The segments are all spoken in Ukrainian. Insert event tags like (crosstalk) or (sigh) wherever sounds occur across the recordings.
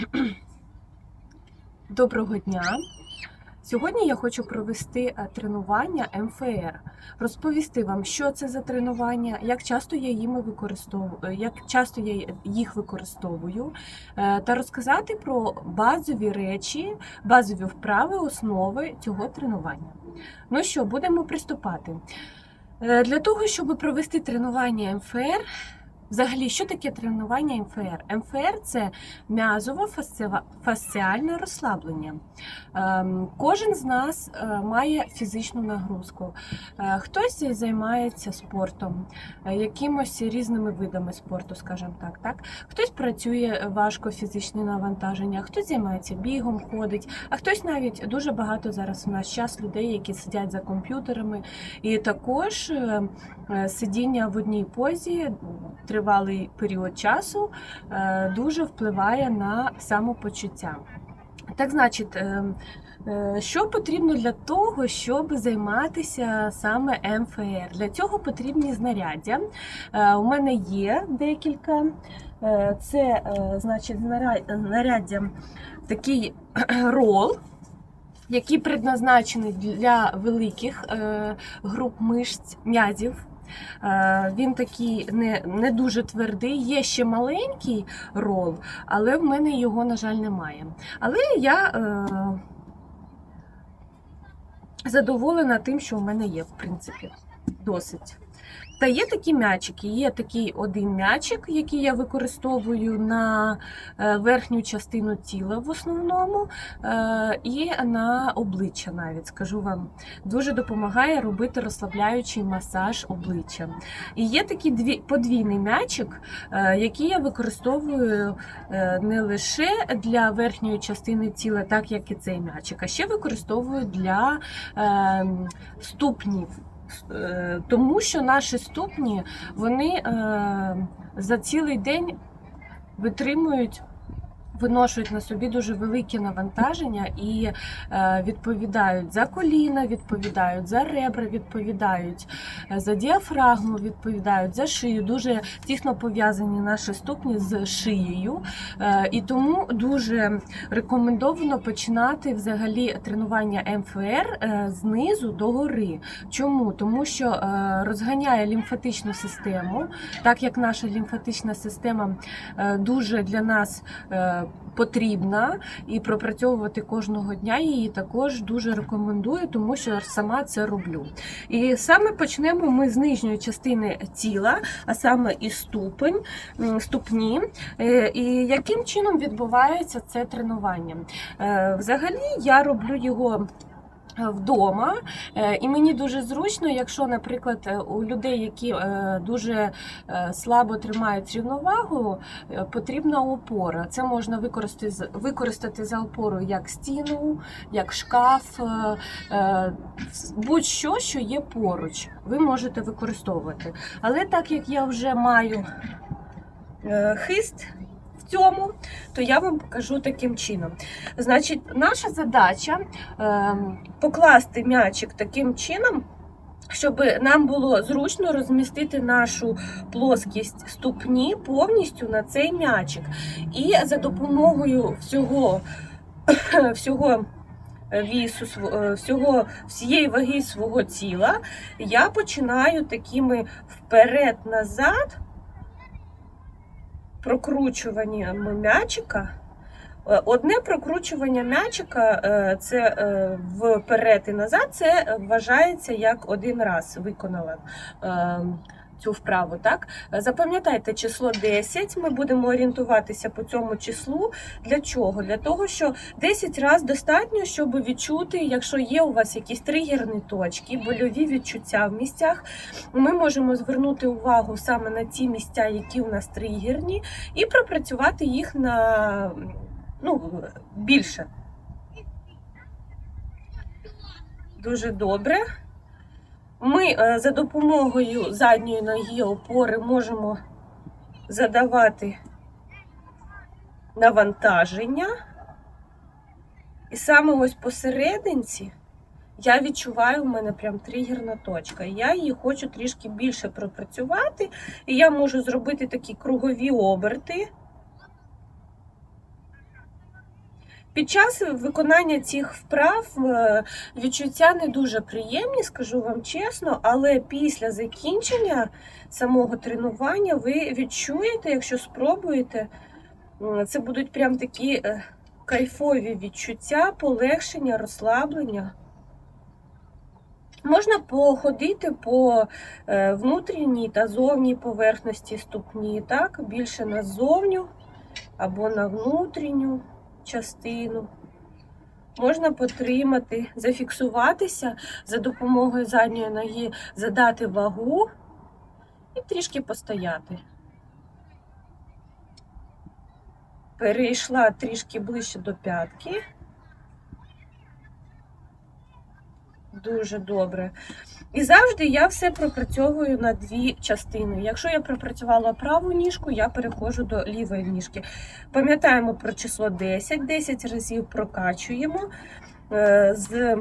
(clears throat) Доброго дня! Сьогодні я хочу провести е, тренування МФР, розповісти вам, що це за тренування, як часто я їми використовую, як часто я їх використовую, е, та розказати про базові речі, базові вправи, основи цього тренування. Ну що, будемо приступати. Е, Для того, щоб провести тренування МФР, Взагалі, що таке тренування МФР? МФР це м'язово фасціальне розслаблення. Ем, Кожен з нас е, має фізичну нагрузку. Е, Хтось займається спортом, е, якимось різними видами спорту, скажімо так. так. Хтось працює важко фізичне навантаження, хтось займається бігом, ходить, а хтось навіть дуже багато зараз у нас час людей, які сидять за комп'ютерами. І також сидіння в одній позі тривалий період часу е, дуже впливає на самопочуття. Так, значить, е, е, що потрібно для того, щоб займатися саме МФР? Для цього потрібні знаряддя. У мене є декілька. Це, значить, знаряддя такий (clears throat) рол. Який предназначений для великих груп мишць м'язів. Е, Він такий не, не дуже твердий. Є ще маленький рол, але в мене його, на жаль, немає. Але я е, задоволена тим, що в мене є, в принципі, досить. Та є такі м'ячики. Є такий один м'ячик, який я використовую на е, верхню частину тіла в основному, е, і на обличчя навіть скажу вам. Дуже допомагає робити розслабляючий масаж обличчя. І є такий дві, подвійний м'ячик, е, який я використовую не лише для верхньої частини тіла, так як і цей м'ячик, а ще використовую для е, ступнів. Е, Тому що наші ступні вони е, за цілий день витримують. Виношують на собі дуже велике навантаження і е, відповідають за коліна, відповідають за ребра, відповідають е, за діафрагму, відповідають за шию. Дуже тісно пов'язані наші ступні з шиєю. Е, і тому дуже рекомендовано починати взагалі тренування МФР знизу до гори. Чому? Тому що розганяє лімфатичну систему, так як наша лімфатична система дуже для нас потрібна і пропрацьовувати кожного дня її також дуже рекомендую, тому що сама це роблю. І саме почнемо ми з нижньої частини тіла, а саме із ступень, ступні. Е, І яким чином відбувається це тренування? Е, Взагалі я роблю його. Е, Вдома, Е, і мені дуже зручно, якщо, наприклад, е, у людей, які дуже слабо тримають рівновагу, потрібна опора. Це можна використати використати за опору як стіну, як шкаф, будь-що, що є поруч, ви можете використовувати. Але так як я вже маю хист цьому, то я вам покажу таким чином. Значить, наша задача е, покласти м'ячик таким чином. Щоб нам було зручно розмістити нашу плоскість ступні повністю на цей м'ячик. І за допомогою всього, (coughs) всього вісу, е, всього, всієї ваги свого тіла я починаю такими вперед-назад прокручуваннями м'ячика. Е, Одне прокручування м'ячика е, це е, вперед і назад, це вважається як один раз виконала е, цю вправу. Так? Запам'ятайте число 10, ми будемо орієнтуватися по цьому числу. Для чого? Для того, що 10 разів достатньо, щоб відчути, якщо є у вас якісь тригерні точки, больові відчуття в місцях, ми можемо звернути увагу саме на ті місця, які у нас тригерні, і пропрацювати їх на ну, більше. Дуже добре. Ми е, за допомогою задньої ноги опори можемо задавати навантаження. І саме ось посерединці я відчуваю, в мене прям тригерна точка. Я її хочу трішки більше пропрацювати. І я можу зробити такі кругові оберти. Під час виконання цих вправ е, відчуття не дуже приємні, скажу вам чесно, але після закінчення самого тренування ви відчуєте, якщо спробуєте, це будуть прям такі е, кайфові відчуття, полегшення, розслаблення. Можна походити по е, внутрішній та зовній поверхності ступні, так, більше на зовню або на внутрішню частину. Можна потримати, зафіксуватися за допомогою задньої ноги, задати вагу і трішки постояти. Перейшла трішки ближче до п'ятки. Дуже добре. І завжди я все пропрацьовую на дві частини. Якщо я пропрацювала праву ніжку, я переходжу до лівої ніжки. Пам'ятаємо про число 10, 10 разів прокачуємо. Е, З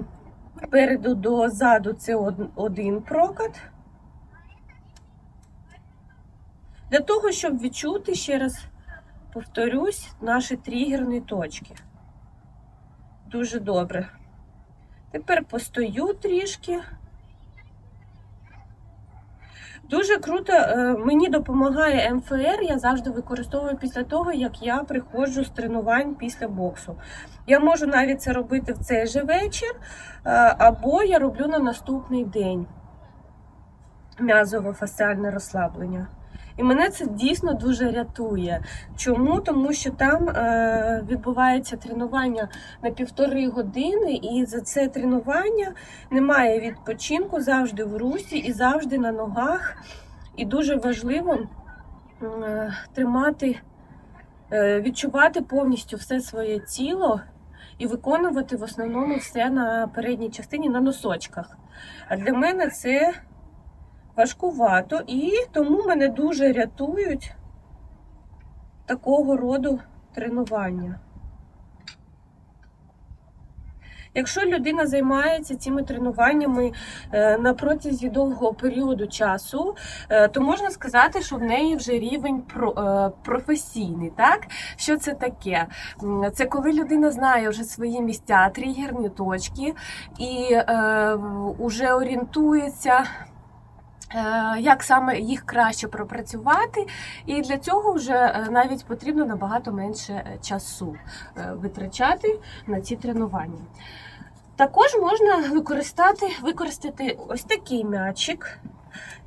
переду до заду це один прокат. Для того, щоб відчути, ще раз повторюсь, наші тригерні точки. Дуже добре. Тепер постою трішки. Дуже круто, е, мені допомагає МФР, я завжди використовую після того, як я приходжу з тренувань після боксу. Я можу навіть це робити в цей же вечір, е, або я роблю на наступний день м'язово-фасціальне розслаблення. І мене це дійсно дуже рятує. Чому? Тому що там е, відбувається тренування на півтори години, і за це тренування немає відпочинку завжди в русі і завжди на ногах. І дуже важливо е, тримати, е, відчувати повністю все своє тіло і виконувати в основному все на передній частині на носочках. А для мене це важкувато, і тому мене дуже рятують такого роду тренування. Якщо людина займається цими тренуваннями е, на протязі довгого періоду часу, е, то можна сказати, що в неї вже рівень е, професійний. Так? Що це таке? Це коли людина знає вже свої місця, тригерні точки і вже орієнтується. Е, Як саме їх краще пропрацювати, і для цього вже е, навіть потрібно набагато менше е, часу витрачати на ці тренування. Також можна використати, використати ось такий м'ячик.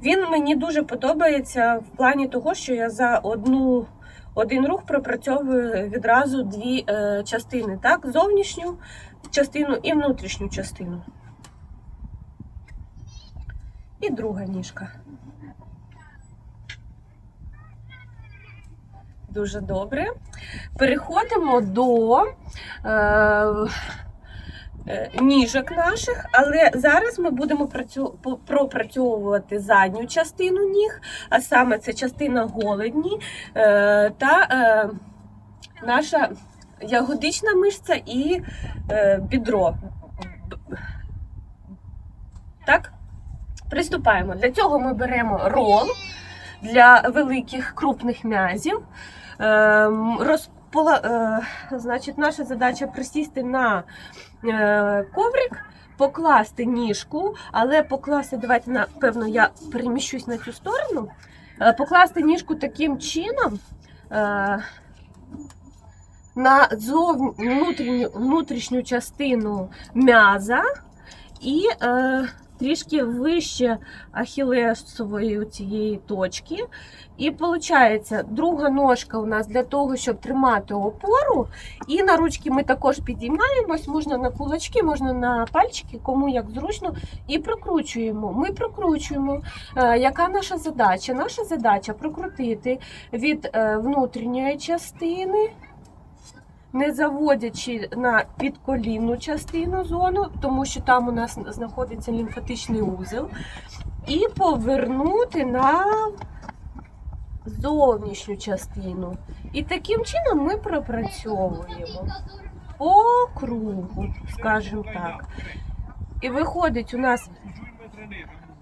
Він мені дуже подобається в плані того, що я за одну, один рух пропрацьовую відразу дві частини, так? зовнішню частину і внутрішню частину. І друга ніжка. Дуже добре. Переходимо до е, е, ніжок наших, але зараз ми будемо пропрацьовувати задню частину ніг, а саме це частина голені е, та е, наша ягодична мишця і е, бідро. Так? Приступаємо. Для цього ми беремо рол для великих крупних м'язів. Ем, е, значить, наша задача присісти на е, коврик, покласти ніжку, але покласти, давайте, напевно, я переміщусь на цю сторону. Е, покласти ніжку таким чином. На зов... внутрішню, внутрішню частину м'яза і е, трішки вище ахілесової цієї точки. І виходить, друга ножка у нас для того, щоб тримати опору. І на ручки ми також підіймаємось, можна на кулачки, можна на пальчики, кому як зручно, і прокручуємо. Ми прокручуємо. Е, яка наша задача? Наша задача прокрутити від е, внутрішньої частини. Не заводячи на підколінну частину зону, тому що там у нас знаходиться лімфатичний узел, і повернути на зовнішню частину. І таким чином ми пропрацьовуємо по кругу, скажімо так. І виходить у нас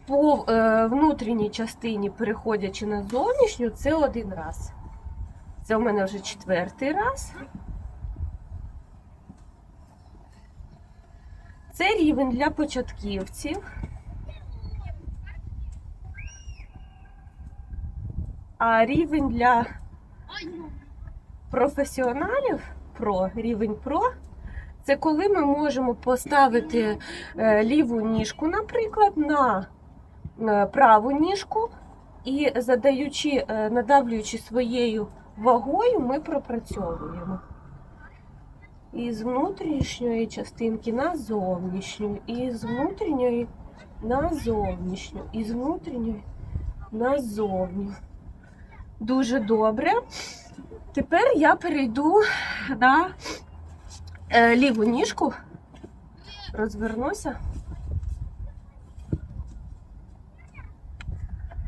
по е, внутрішній частині, переходячи на зовнішню, це один раз. Це у мене вже четвертий раз. Це рівень для початківців. А рівень для професіоналів, про рівень про, це коли ми можемо поставити е, ліву ніжку, наприклад, на праву ніжку, і задаючи, е, надавлюючи своєю вагою, ми пропрацьовуємо. Із внутрішньої частинки на зовнішню, і з внутрішньої на зовнішню, і з внутрішньої на зовню. Дуже добре. Тепер я перейду на е, ліву ніжку, розвернуся.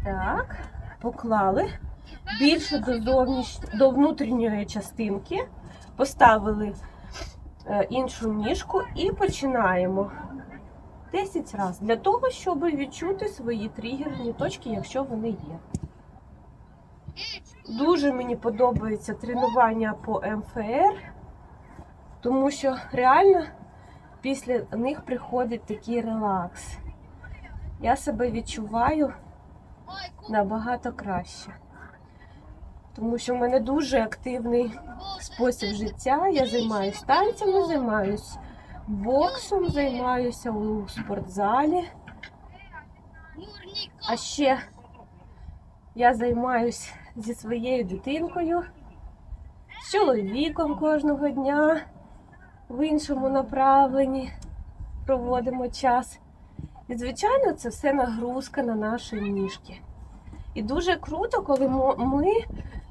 Так, поклали більше до, зовніш... до внутрішньої частинки, поставили іншу ніжку і починаємо 10 разів для того, щоб відчути свої тригерні точки, якщо вони є. Дуже мені подобається тренування по МФР, тому що реально після них приходить такий релакс. Я себе відчуваю набагато краще. Тому що в мене дуже активний спосіб життя. Я займаюся танцями, займаюся боксом, займаюся у спортзалі. А ще я займаюся зі своєю дитинкою, з чоловіком кожного дня в іншому направленні проводимо час. І, звичайно, це все нагрузка на наші ніжки. І дуже круто, коли ми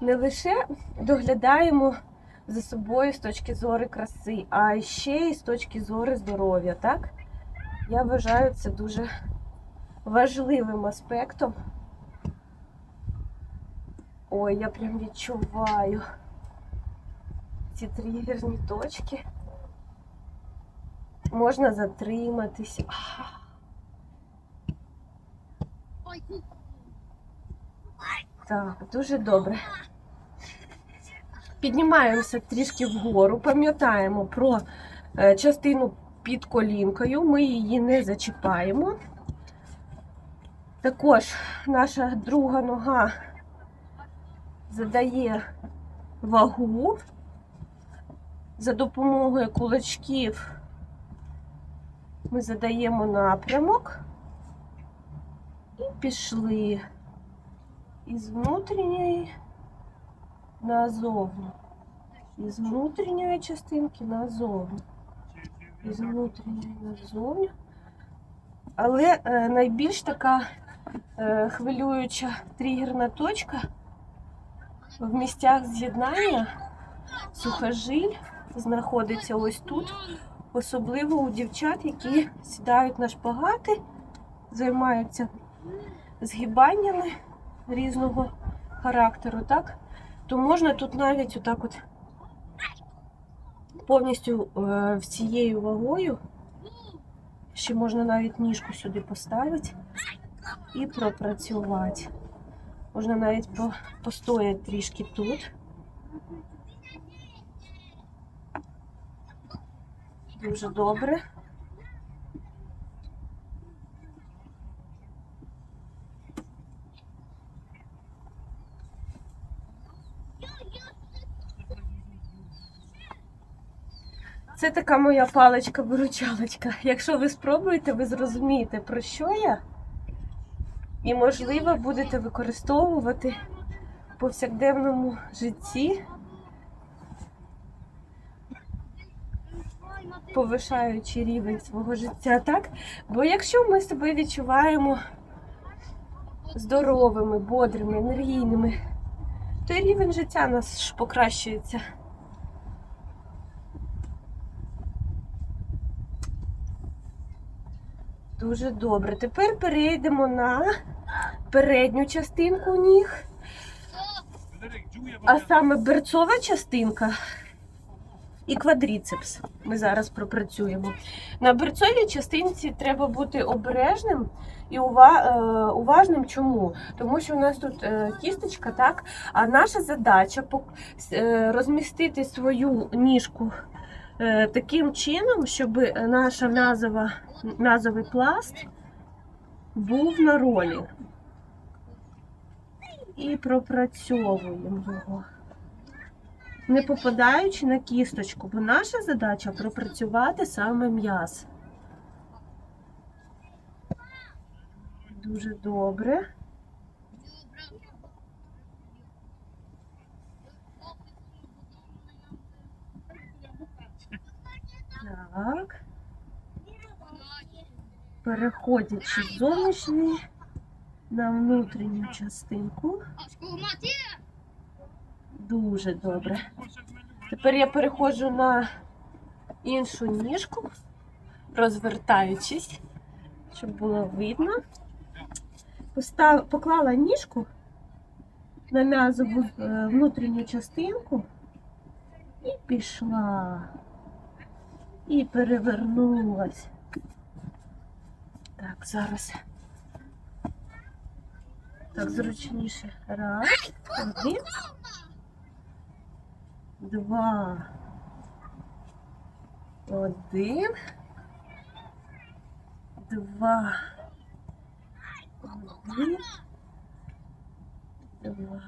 не лише доглядаємо за собою з точки зору краси, а ще й з точки зору здоров'я. Так? Я вважаю це дуже важливим аспектом. Ой, я прям відчуваю ці тригерні точки. Можна затриматись. Так, дуже добре. Піднімаємося трішки вгору, пам'ятаємо про е, частину під колінкою, ми її не зачіпаємо. Також наша друга нога задає вагу за допомогою кулачків. Ми задаємо напрямок і пішли із внутрішньої назовні. Із внутрішньої частинки назовні. Із внутрішньої назовні. Але е, найбільш така е, хвилююча тригерна точка в місцях з'єднання сухожиль знаходиться ось тут. Особливо у дівчат, які сідають на шпагати, займаються згибаннями різного характеру, так? То можна тут навіть отак от повністю е, всією вагою, ще можна навіть ніжку сюди поставити і пропрацювати. Можна навіть по, постояти трішки тут. Дуже добре. Це така моя паличка-виручалочка. Якщо ви спробуєте, ви зрозумієте, про що я. І, можливо, будете використовувати в повсякденному житті, повишаючи рівень свого життя, так? Бо якщо ми себе відчуваємо здоровими, бодрими, енергійними, то і рівень життя наш покращується. Дуже добре. Тепер перейдемо на передню частинку ніг. А саме берцова частинка і квадріцепс. Ми зараз пропрацюємо. На берцовій частинці треба бути обережним і е, уважним. Чому? Тому що у нас тут е, кісточка, так? А наша задача е, розмістити свою ніжку таким чином, щоб наша м'язова, м'язовий пласт був на ролі. І пропрацьовуємо його. Не попадаючи на кісточку, бо наша задача пропрацювати саме м'яз. Дуже добре. Так. Переходячи з на внутрішню частинку. Дуже добре. Тепер я переходжу на іншу ніжку, розвертаючись, щоб було видно. Постав, поклала ніжку на м'язову е, внутрішню частинку і пішла. І перевернулась. Так, зараз. Так, зручніше. Раз, один, два, один, два, один, два.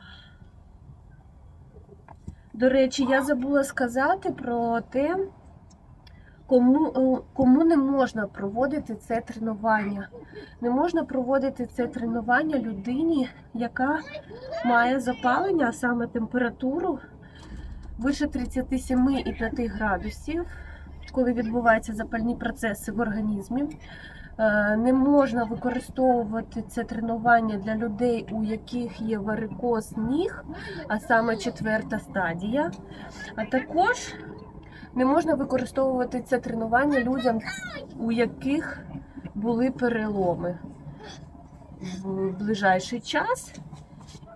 До речі, я забула сказати про те, кому, е, кому не можна проводити це тренування. Не можна проводити це тренування людині, яка має запалення, а саме температуру вище 37,5 градусів, коли відбуваються запальні процеси в організмі. Е, Не можна використовувати це тренування для людей, у яких є варикоз ніг, а саме четверта стадія. А також не можна використовувати це тренування людям, у яких були переломи в ближайший час,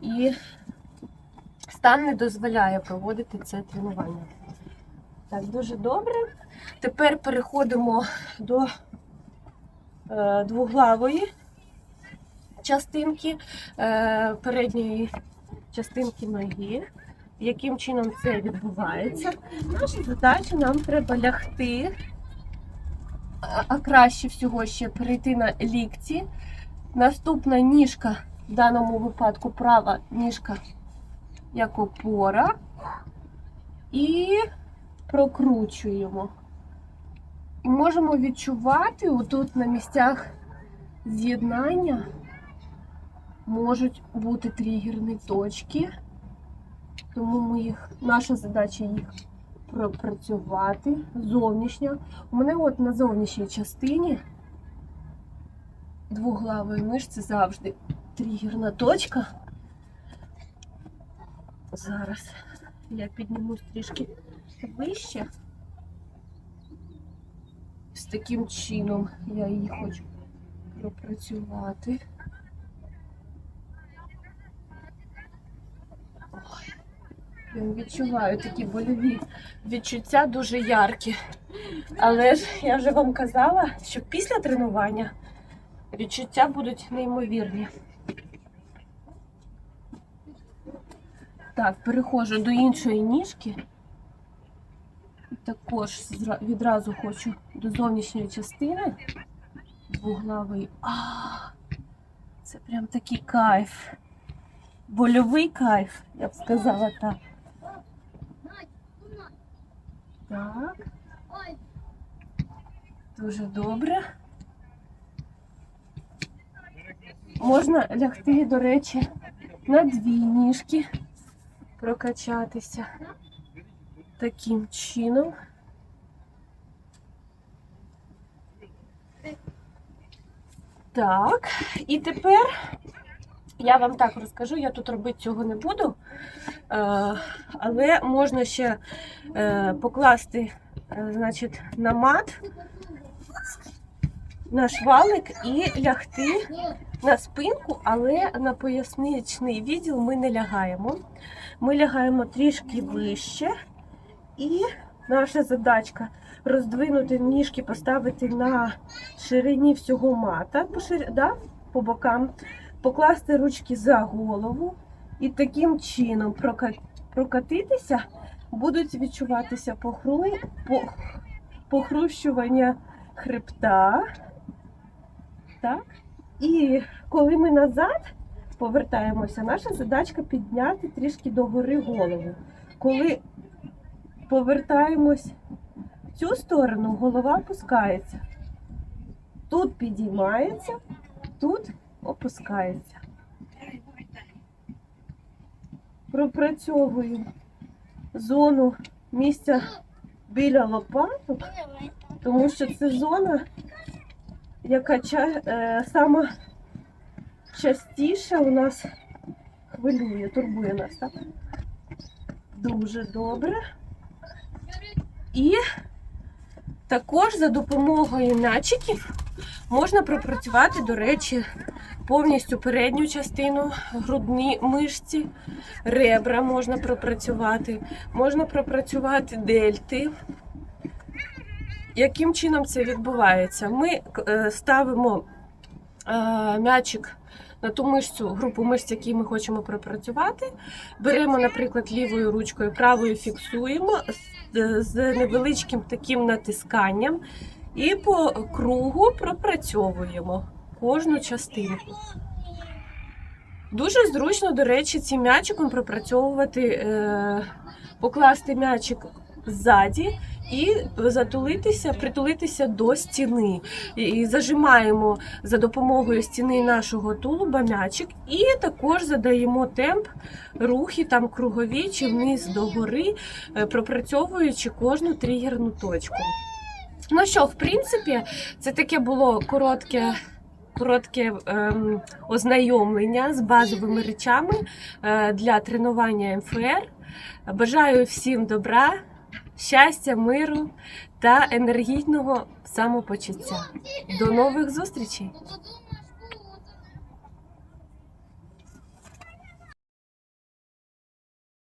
і стан не дозволяє проводити це тренування. Так, дуже добре. Тепер переходимо до е, двуглавої частинки е, передньої частинки ноги. Яким чином це відбувається? Наша задача нам треба лягти, а- краще всього ще перейти на лікті. Наступна ніжка, в даному випадку права ніжка як опора. І прокручуємо. І можемо відчувати отут на місцях з'єднання можуть бути тригерні точки. Тому ми їх, наша задача їх пропрацювати зовнішня. У мене от на зовнішній частині двоглавої мишці завжди тригерна точка. Зараз я піднімусь трішки вище. З таким чином я її хочу пропрацювати. Ой, відчуваю такі больові відчуття дуже яркі. Але ж я вже вам казала, що після тренування відчуття будуть неймовірні. Так, переходжу до іншої ніжки. Також відразу хочу до зовнішньої частини двуглавий. А, це прям такий кайф. Больовий кайф, я б сказала так. Так. Дуже добре. Можна лягти, до речі, на дві ніжки, прокачатися таким чином. Так, і тепер я вам так розкажу, я тут робити цього не буду, е, але можна ще е, покласти е, значить, на мат наш валик і лягти на спинку, але на поясничний відділ ми не лягаємо. Ми лягаємо трішки вище, і наша задачка роздвинути ніжки, поставити на ширині всього мата по, шир... да? по бокам, покласти ручки за голову і таким чином прокатитися будуть відчуватися похру... похрущування хребта. Так? І коли ми назад повертаємося, наша задачка підняти трішки догори голову. Коли повертаємось в цю сторону, голова опускається. Тут підіймається, тут опускається. Пропрацьовую зону місця біля лопаток, тому що це зона, яка е, сама частіше у нас хвилює, турбує нас, так? Дуже добре. І також за допомогою м'ячиків можна пропрацювати, до речі, повністю передню частину, грудні мишці, ребра можна пропрацювати, можна пропрацювати дельти. Яким чином це відбувається? Ми е, ставимо е, м'ячик на ту мишцю, групу мишць, які ми хочемо пропрацювати. Беремо, наприклад, лівою ручкою, правою фіксуємо з, невеличким таким натисканням і по кругу пропрацьовуємо кожну частинку. Дуже зручно, до речі, цим м'ячиком пропрацьовувати, е, покласти м'ячик ззаді і затулитися, притулитися до стіни. І- зажимаємо за допомогою стіни нашого тулуба м'ячик, і також задаємо темп рухи там кругові чи вниз до гори, е, пропрацьовуючи кожну тригерну точку. Ну що, в принципі, це таке було коротке. Коротке ем, ознайомлення з базовими речами е, для тренування МФР. Бажаю всім добра, щастя, миру та енергійного самопочуття. До нових зустрічей! Подумай.